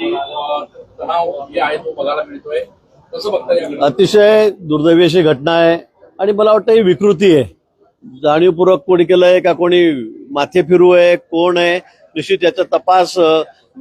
तणाव जे आहे तो बघायला मिळतोय. कसं बघता अतिशय दुर्दैवी अशी घटना आहे आणि मला वाटतं ही विकृती आहे. जाणीवपूर्वक कोणी केलंय का कोणी माथे फिरू आहे कोण आहे निश्चित याचा तपास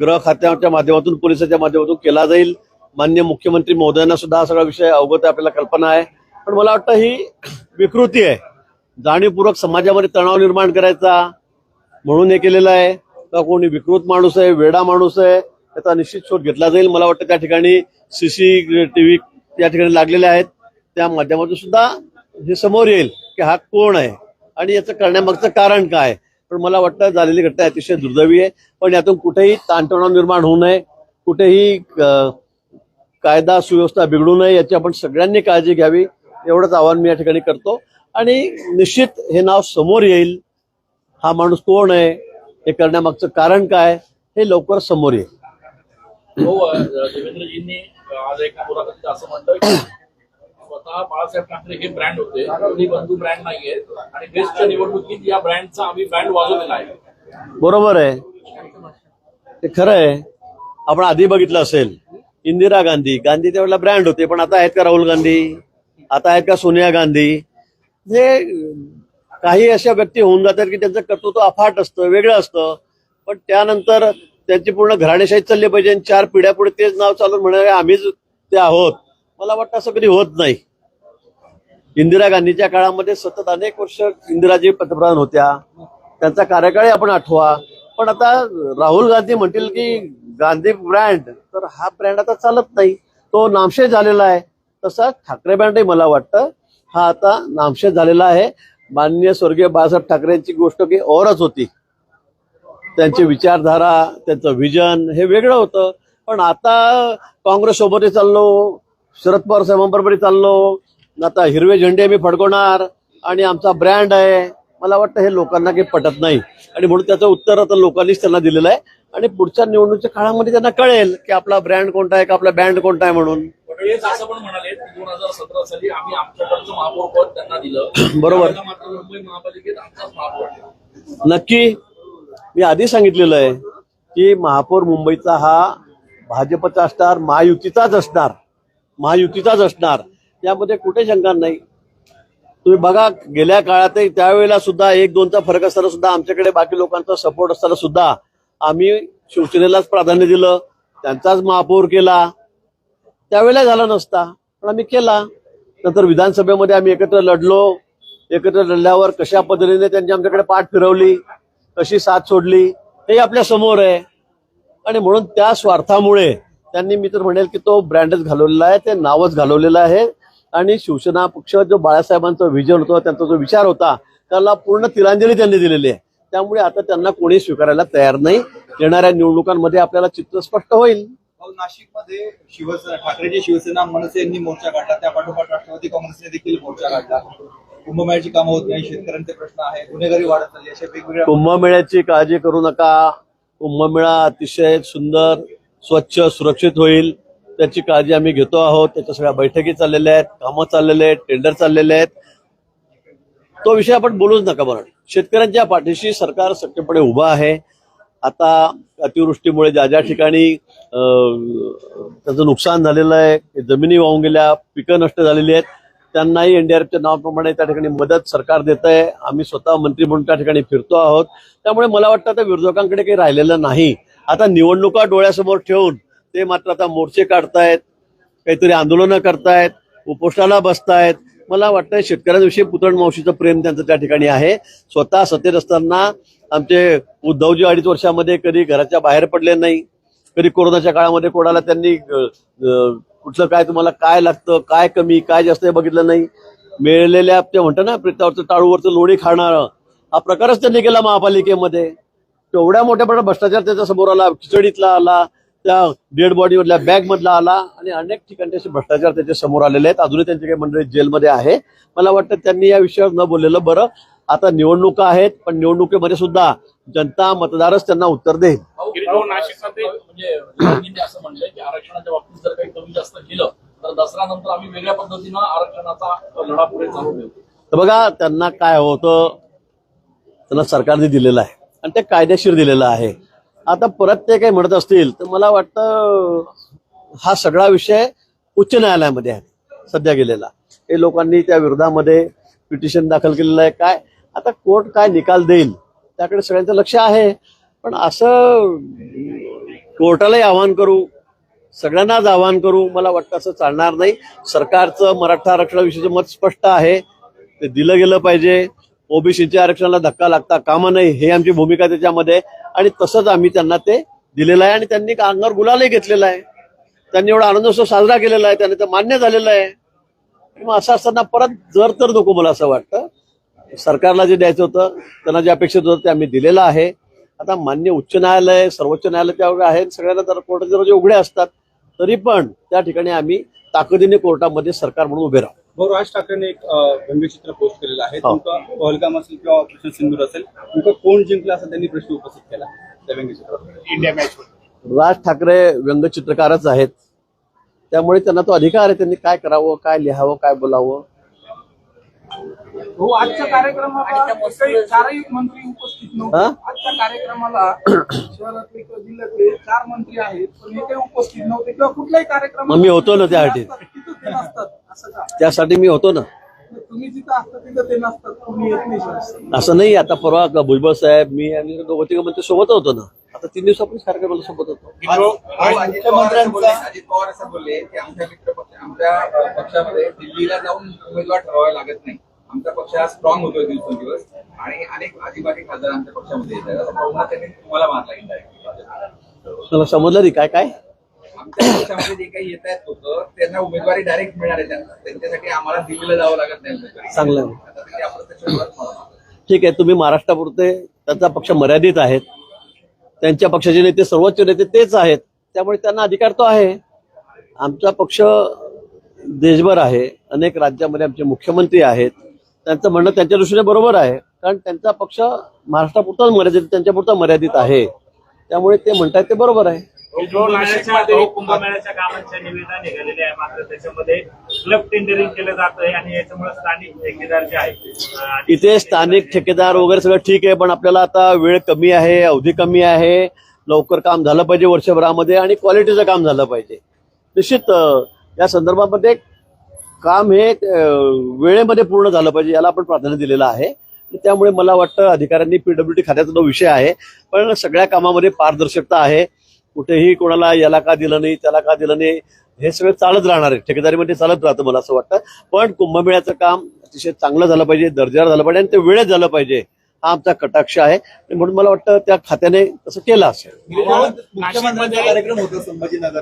गृह खात्याच्या माध्यमातून पोलिसाच्या माध्यमातून केला जाईल. मान्य मुख्यमंत्री महोदयांना सुद्धा हा सगळा विषय अवगत आहे आपल्याला कल्पना आहे. पण मला वाटतं ही विकृती आहे. जाणीवपूर्वक समाजामध्ये तणाव निर्माण करायचा म्हणून हे केलेलं आहे. का कोणी विकृत माणूस आहे वेडा माणूस आहे त्याचा निश्चित शोध घेतला जाईल. मला वाटतं त्या ठिकाणी सीसी टीव्ही त्या ठिकाणी लागलेल्या आहेत. त्या माध्यमातून सुद्धा हे समोर येईल की हा कोण आहे आणि याचं करण्यामागचं कारण काय पण मला वाटतं झालेली घटना अतिशय दुर्दैवी आहे. पण यातून कुठेही ताणतणाव निर्माण होऊ नये. कुठेही कायदा सुव्यवस्था बिघडू नये याची आपण सगळ्यांनी काळजी घ्यावी. एवढंच आव्हान मी या ठिकाणी करतो. आणि निश्चित हे नाव समोर येईल. हा माणूस कोण आहे? हे करण्यामागचं कारण काय? हे लवकर समोर येईल. हो देवेंद्रजींनी आज एका मुलाखतीत असं म्हणलं की स्वतः बाळासाहेब ठाकरे हे ब्रँड होते. कोणी बंधू ब्रँड नाहीये. आणि बेस्टच्या निवडणुकीत या ब्रँडचा आम्ही ब्रँड वाजवलेला आहे. बरोबर आहे. ते खरं आहे. आपण आधी बघितलं असेल. इंदिरा गांधी. गांधी त्यावेळेला ब्रँड होते पण आता आहेत का राहुल गांधी? आता आहेत का सोनिया गांधी? हे काही अशा व्यक्ती होऊन जातात की त्यांचं कर्तृत्व अफाट असतं वेगळं असतं. पण त्यानंतर त्यांची पूर्ण घराणेशाही चालली पाहिजे आणि चार पिढ्या पुढे तेच नाव चालून म्हणाले आम्हीच ते आहोत. मला वाटतं असं कधी होत नाही. इंदिरा गांधीच्या काळामध्ये सतत अनेक वर्ष इंदिराजी पंतप्रधान होत्या. त्यांचा कार्यकाळही आपण आठवा. पण आता राहुल गांधी म्हणतील की गांधी ब्रँड तर हा ब्रँड आता चालत नाही. तो नामशेष झालेला आहे. तसा ठाकरे ब्रँडही मला वाटतं हा आता नामशेष झालेला आहे. माननीय स्वर्गीय बाळासाहेब ठाकरेंची गोष्ट की औरच होती. त्यांची विचारधारा त्यांचं विजन हे वेगळं होतं. पण आता काँग्रेस सोबतही चाललो शरद पवार साहेबांबरोबरही चाललो आता हिरवे झेंडे मी फडकवणार आणि आमचा ब्रँड आहे. मला वाटतं हे लोकांना काही पटत नाही. आणि म्हणून त्याचं उत्तर आता लोकांनीच त्यांना दिलेलं आहे. आणि पुढच्या निवडणुकीच्या काळामध्ये त्यांना कळेल की आपला ब्रँड कोणता आहे का आपला बँड कोणता आहे म्हणून. पटोलेच असं पण म्हणाले की दोन हजार सतरा साली आम्ही आमच्याकडचं महापौर पद त्यांना दिलं. बरोबर. त्यावेळेला मात्र मुंबई महापालिकेत आमचाच महापौर आहे. नक्की. मी आधी सांगितलेलं आहे की महापौर मुंबईचा हा भाजपचा असणार महायुतीचाच असणार. महायुतीचाच असणार. यामध्ये कुठे शंका नाही. तुम्ही बघा गेल्या काळातही त्यावेळेला सुद्धा एक दोनचा फरक असताना सुद्धा आमच्याकडे बाकी लोकांचा सपोर्ट असताना सुद्धा आम्ही शिवसेनेलाच प्राधान्य दिलं त्यांचाच महापौर केला. त्यावेळेला झाला नसता पण आम्ही केला. नंतर विधानसभेमध्ये आम्ही एकत्र लढलो. एकत्र लढल्यावर कशा पद्धतीने त्यांनी आमच्याकडे पाठ फिरवली? कशी साथ सोडली हे आपल्यासमोर आहे. आणि म्हणून त्या स्वार्थामुळे त्यांनी मी तर म्हणेल की तो ब्रँडच घालवलेला आहे ते नावच घालवलेलं आहे. आणि शिवसेना पक्ष जो बाळासाहेबांचा विजन होता त्यांचा जो विचार होता त्याला पूर्ण तिलांजली त्यांनी दिलेली आहे. त्यामुळे आता त्यांना कोणी स्वीकारायला तयार नाही. येणाऱ्या निवडणुकांमध्ये आपल्याला चित्र स्पष्ट होईल. नाशिकमध्ये शिवसेना ठाकरेची शिवसेना मनसे यांनी मोर्चा काढला त्या पाठोपाठ राष्ट्रवादी काँग्रेसने देखील मोर्चा काढला. कुंभमेळ्याची कामं होत नाही शेतकऱ्यांचे प्रश्न आहे गुन्हेगारी वाढत चालली अशा वेगवेगळ्या कुंभमेळ्याची काळजी करू नका. कुंभमेळा अतिशय सुंदर स्वच्छ सुरक्षित होईल. त्याची काळजी आम्ही घेतो आहोत. त्याच्या सगळ्या बैठकी चाललेल्या आहेत कामं चाललेले आहेत टेंडर चाललेले आहेत. तो विषय आपण बोलूच नका बरं शेतकऱ्यांच्या पाठीशी सरकार सत्यपणे उभं आहे. आता अतिवृष्टीमुळे ज्या ज्या ठिकाणी त्याचं नुकसान झालेलं आहे जमिनी वाहून गेल्या पिकं नष्ट झालेली आहेत त्यांनाही एनडीआरएफच्या नावाप्रमाणे त्या ठिकाणी मदत सरकार देत आहे आम्ही स्वतः मंत्री म्हणून त्या ठिकाणी फिरतो आहोत. त्यामुळे मला वाटतं आता विरोधकांकडे काही राहिलेलं नाही. आता निवडणुका डोळ्यासमोर ठेवून ते मात्र आता मोर्चे काढतायत काहीतरी आंदोलनं करतायत उपोषणाला बसतायत. मला वाटतं शेतकऱ्यांविषयी पुतण मावशीचं प्रेम त्यांचं त्या ठिकाणी आहे. स्वतः सत्तेत असताना आमचे उद्धवजी अडीच वर्षामध्ये कधी घराच्या बाहेर पडले नाही कधी कोरोनाच्या काळामध्ये कोणाला त्यांनी कुठलं काय तुम्हाला काय लागतं काय कमी काय जास्त हे बघितलं नाही. मिळलेल्या ते म्हणतं ना प्रेतावरचं टाळूवरचं लोणी खाणारं हा प्रकारच त्यांनी केला महापालिकेमध्ये. तेवढ्या मोठ्या प्रमाणात भ्रष्टाचार त्याच्यासमोर आला खिचडीतला आला त्या डेड बॉडी मधल्या बॅग मधला आला आणि अनेक ठिकाणी असे भ्रष्टाचार त्याच्यासमोर आलेले आहेत. अजूनही त्यांची काही मंडळी जेलमध्ये आहे. मला वाटतं त्यांनी या विषयावर न बोललेलं बरं. आता निवडणुका आहेत पण निवडणुकीमध्ये सुद्धा जनता मतदारच त्यांना उत्तर देईल. म्हणजे दोघींनी असं म्हणलंय की आरक्षणाच्या बाबतीत जर काही कमी जास्त केलं तर दसऱ्यानंतर आम्ही वेगळ्या पद्धतीनं आरक्षणाचा लढा पुढे चालू ठेवू. तर बघा त्यांना काय होतं त्यांना सरकारने दिलेलं आहे. आणि ते कायदेशीर दिलेलं आहे. आता परत ते काही म्हणत असतील तर मला वाटतं हा सगळा विषय उच्च न्यायालयामध्ये आहे सध्या गेलेला. हे लोकांनी त्या विरोधामध्ये पिटिशन दाखल केलेलं आहे. काय? आता कोर्ट काय निकाल देईल? त्याकडे सगळ्यांचं लक्ष आहे. पण असं कोर्टालाही आव्हान करू सगळ्यांनाच आवाहन करू मला वाटतं असं चालणार नाही. सरकारचं मराठा आरक्षणाविषयीचं मत स्पष्ट आहे. ते दिलं गेलं पाहिजे. ओबीसीच्या आरक्षणाला धक्का लागता कामा नाही हे आमची भूमिका त्याच्यामध्ये आणि तसंच आम्ही त्यांना ते दिलेलं आहे आणि त्यांनी अंगावर गुलालही घेतलेला आहे. त्यांनी एवढा आनंदोत्सव साजरा केलेला आहे. त्यांनी तर मान्य झालेलं आहे. मग असं असताना परत जर तर नको मला असं वाटतं. सरकारला जे द्यायचं होतं त्यांना जे अपेक्षित होतं ते आम्ही दिलेलं आहे. आता मान्य उच्च न्यायालय सर्वोच्च न्यायालय त्यावर आहे सगळ्यांना तर कोर्टाचे दरवाजे उघडे असतात तरी पण त्या ठिकाणी आम्ही ताकदीने कोर्टामध्ये सरकार म्हणून उभे राहू. भाऊ राज ठाकरेंनी एक व्यंगचित्र पोस्ट केलेलं आहे. हो. तुमचं पहलगाम असेल किंवा ऑपरेशन सिंदूर असेल तुमचं कोण जिंकलं असं त्यांनी प्रश्न उपस्थित केला त्या व्यंगचित्रात इंडिया मॅच राज ठाकरे व्यंगचित्रकारच आहेत. त्यामुळे त्यांना तो अधिकार आहे. त्यांनी काय करावं काय लिहावं काय बोलावं? हो आजच्या कार्यक्रमाला काही चारही मंत्री उपस्थित नव्हते हा? आजच्या कार्यक्रमाला शहरातले किंवा जिल्ह्यातले चार मंत्री आहेत पण हे काही उपस्थित नव्हते किंवा कुठल्याही मग मी होतो ना त्यासाठी. तिथं ते नसतात असं का त्यासाठी मी होतो ना तुम्ही जिथं असता तिथं ते नसतात तुम्ही येत नाही शहरात. असं नाही आता परवा भुजबळ साहेब मी आणि दोघं तिघं मंत्री सोबत होतो ना आता तीन दिवसापूर्वी कार्यक्रमाला सोबत होतो आज अजित पवार असं बोलले अजित पवार असं बोलले की आमच्या आमच्या अ, पक्षामध्ये दिल्लीला जाऊन उमेदवार ठरवावे लागत नाही आमचा पक्ष हा स्ट्रॉंग होतोय दिवसेंदिवस. आणि अनेक आदिवासी खासदार आमच्या पक्षामध्ये येत आहेत. असं त्यांनी तुम्हाला मारला इंडायरेक्ट मला समजलं नाही काय काय? आमच्या पक्षामध्ये जे काही येत आहेत लोक त्यांना उमेदवारी डायरेक्ट मिळणार आहे त्यांना. त्यांच्यासाठी आम्हाला दिल्लीला जावं लागत नाही उमेदवारी. चांगलं. ठीक आहे तुम्ही महाराष्ट्रापुरते त्यांचा पक्ष मर्यादित आहेत. त्यांच्या पक्षाचे नेते सर्वोच्च नेते तेच आहेत. त्यामुळे त्यांना अधिकार तो आहे. आमचा पक्ष देशभर आहे. अनेक राज्यामध्ये आमचे मुख्यमंत्री आहेत. त्यांचं म्हणणं त्यांच्या दृष्टीने बरोबर आहे. कारण त्यांचा पक्ष महाराष्ट्रापुरताच मर्यादित त्यांच्यापुरता मर्यादित आहे. त्यामुळे ते म्हणतात ते बरोबर आहे. जो नाशिकमध्ये कुंभमेळ्याच्या कामांच्या निविदा निघालेल्या आहे मात्र त्याच्यामध्ये क्लब टेंडरिंग केलं जात आहे आणि याच्यामुळे स्थानिक ठेकेदार जे आहेत अं, आणि- इथे स्थानिक ठेकेदार वगैरे सगळं ठीक आहे पण आपल्याला आता वेळ कमी आहे अवधी कमी आहे. लवकर काम झालं पाहिजे वर्षभरामध्ये आणि क्वालिटीचं काम झालं पाहिजे. निश्चित या संदर्भामध्ये काम हे वेळेमध्ये पूर्ण झालं पाहिजे याला आपण प्राधान्य दिलेलं आहे. त्यामुळे मला वाटतं अधिकाऱ्यांनी पीडब्ल्यूडी खात्याचा तो विषय आहे पण सगळ्या कामामध्ये पारदर्शकता आहे. कुठेही कोणाला याला का दिलं नाही त्याला का दिलं नाही हे सगळं चालत राहणार आहे. ठेकेदारीमध्ये चालत राहतं मला असं वाटतं. पण कुंभमेळ्याचं काम अतिशय चांगलं झालं पाहिजे दर्जावर झालं पाहिजे आणि ते वेळेत झालं पाहिजे हा आमचा कटाक्ष आहे. आणि म्हणून मला वाटतं त्या खात्याने तसं केलं असेल. कार्यक्रम होता संभाजीनगर?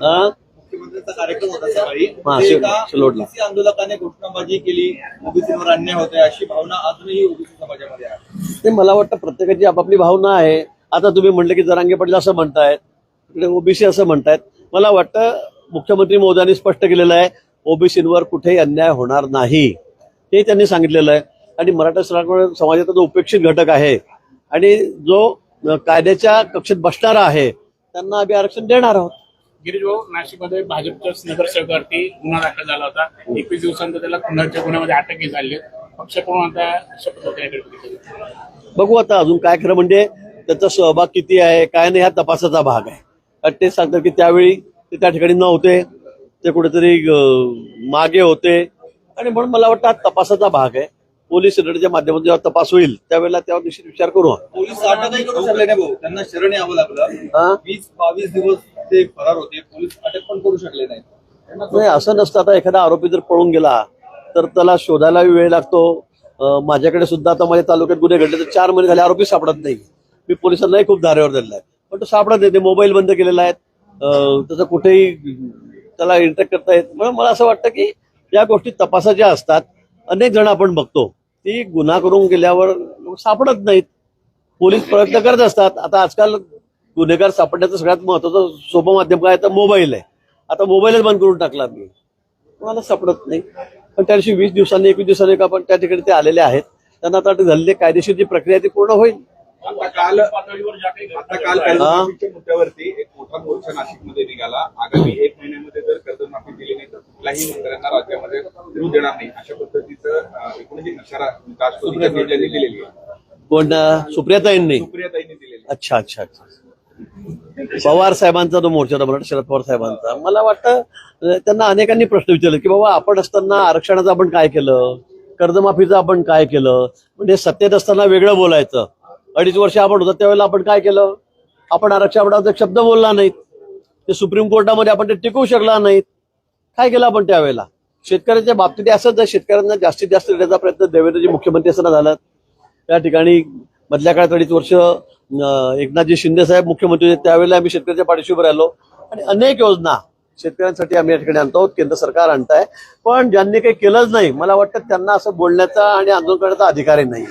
मुख्यमंत्र्यांचा कार्यक्रम होता सकाळी. हा, ते एका शिलोडला. आंदोलकाने घोषणाबाजी केली. ओबीसीवर अन्याय होतोय अशी भावना अजूनही ओबीसी समाजामध्ये आहे. ते मला वाटतं प्रत्येकाची आपापली भावना आहे. आता तुम्ही म्हटलं की जरांगे पाटील असं म्हणतायत इकडे ओबीसी असं म्हणतायत. मला वाटतं मुख्यमंत्री मोदयांनी स्पष्ट केलेलं आहे ओबीसींवर कुठेही अन्याय होणार नाही. हे त्यांनी सांगितलेलं आहे. आणि मराठा समाज- समाजाचा जो उपेक्षित घटक आहे आणि जो अं, कायद्याच्या कक्षेत बसणारा आहे त्यांना आम्ही आरक्षण देणार आहोत. गिरीश भाऊ नाशिकमध्ये भाजपच्याच नगरसेवकावरती गुन्हा दाखल झाला होता. एकवीस दिवसांत त्याला खुनाच्या गुन्ह्यामध्ये अटकही झाली. पक्षाकडून आता शपथ. बघू आता अजून काय खरं म्हणजे त्याचा सहभाग किती आहे काय नाही हा तपासाचा भाग आहे. कारण ते सांगतात की त्यावेळी ते त्या ठिकाणी नव्हते. ते कुठेतरी मागे होते. आणि म्हणून मला वाटतं हा तपासाचा भाग आहे. पोलीस रेडच्या माध्यमातून जेव्हा तपास होईल त्यावेळेला त्यावर निश्चित विचार करू पोलीस अटकही करू शकले नाही भाऊ. त्यांना शरण यावं लागलं? वीस बावीस दिवस ते फरार होते पोलीस अटक पण करू शकले नाही नाही असं नसतं. आता एखादा आरोपी जर पळून गेला तर त्याला शोधायला वेळ लागतो. माझ्याकडे सुद्धा आता माझ्या तालुक्यात गुन्हे घडले तर चार महिने झाले आरोपी सापडत नाही. मी पोलिसांनाही खूप धारेवर दिलेला आहे. पण तो सापडत नाही ते मोबाईल बंद केलेला आहे त्याचा त्याचं कुठेही त्याला इंटरॅक्ट करता येत म्हणून मला असं वाटतं की या गोष्टी तपासाच्या असतात अनेक जण आपण बघतो. ती गुन्हा करून गेल्यावर सापडत नाहीत. पोलीस प्रयत्न करत असतात. आता आजकाल गुन्हेगार सापडण्याचं सगळ्यात महत्वाचं सोपं माध्यम काय तर मोबाईल आहे. आता मोबाईलच बंद करून टाकला मी. कोणाला सापडत नाही. पण त्या दिवशी वीस दिवसांनी एकवीस दिवसांनी का पण त्या ठिकाणी ते आलेले आहेत. त्यांना आता झालेली कायदेशीर जी प्रक्रिया ती पूर्ण होईल. आता काल पातळीवर ज्या काही आता काल घटना घडल्या, कर्जमाफीच्या मुद्द्यावरती एक मोठा मोर्चा नाशिकमध्ये निघाला. आगामी एक महिन्यामध्ये जर कर्जमाफी दिली नाही तर कुठल्याही मंत्र्यांना राज्यामध्ये फिरू देणार नाही. अशा पद्धतीचं अं, एकूणच एक इशारा राष्ट्रपतीच्या नेत्यांनी दिलेली आहे. पण सुप्रियाताईंनी सुप्रियाताईंनी दिलेली. अच्छा अच्छा अच्छा. पवार साहेबांचा तो मोर्चा होता मला शरद पवार साहेबांचा मला वाटतं त्यांना अनेकांनी प्रश्न विचारले की बाबा आपण असताना आरक्षणाचं आपण काय केलं? कर्जमाफीचं आपण काय केलं? म्हणजे सत्तेत असताना वेगळं बोलायचं. अडीच वर्ष आपण होतो त्यावेळेला आपण काय केलं? आपण आरक्षणाबद्दल एक शब्द बोलला नाहीत. ते सुप्रीम कोर्टामध्ये आपण ते टिकवू शकला नाहीत. काय केलं आपण त्यावेळेला? शेतकऱ्यांच्या बाबतीत असंच शेतकऱ्यांना जास्तीत जास्त देण्याचा प्रयत्न देवेंद्रजी मुख्यमंत्री असताना झाला त्या ठिकाणी मधल्या काळात अडीच वर्ष एकनाथजी शिंदे साहेब मुख्यमंत्री होते त्यावेळेला आम्ही शेतकऱ्याच्या पाठीशी उभे राहिलो. आणि अनेक योजना शेतकऱ्यांसाठी आम्ही या ठिकाणी आणतो केंद्र सरकार आणताय. पण ज्यांनी काही केलंच नाही मला वाटतं त्यांना असं बोलण्याचा आणि आंदोलन करण्याचा अधिकारही नाही